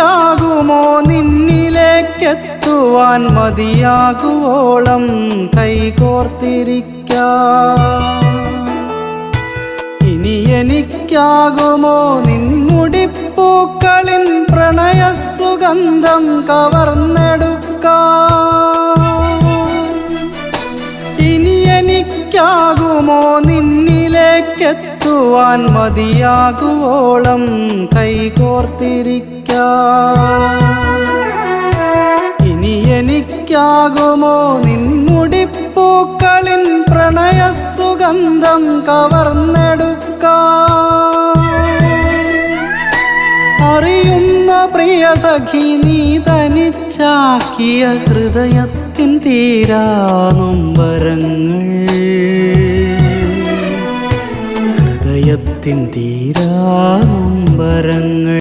എനിക്കാകുമോ നിന്നിലേക്കെത്തുവാൻ മതിയാകുവോളം കൈകോർത്തിരിക്ക. ഇനി എനിക്കാകുമോ? നിൻമുടിപ്പൂക്കളിൻ പ്രണയസുഗന്ധം കവർന്നെടുക്കാം. ഇനി എനിക്കാകുമോ? നിന്നിലേക്കെത്തുവാൻ മതിയാകുവോളം കൈകോർത്തിരിക്കാം. ഇനി എനിക്കാകുമോ നിൻമുടിപ്പൂക്കളിൻ പ്രണയസുഗന്ധം കവർന്നെടുക്ക. അറിയുന്ന പ്രിയ സഖി നീ തനിച്ചാക്കിയ ഹൃദയത്തിൻ തീരാ നൊമ്പരങ്ങൾ. ഹൃദയത്തിൻ തീരാ നൊമ്പരങ്ങൾ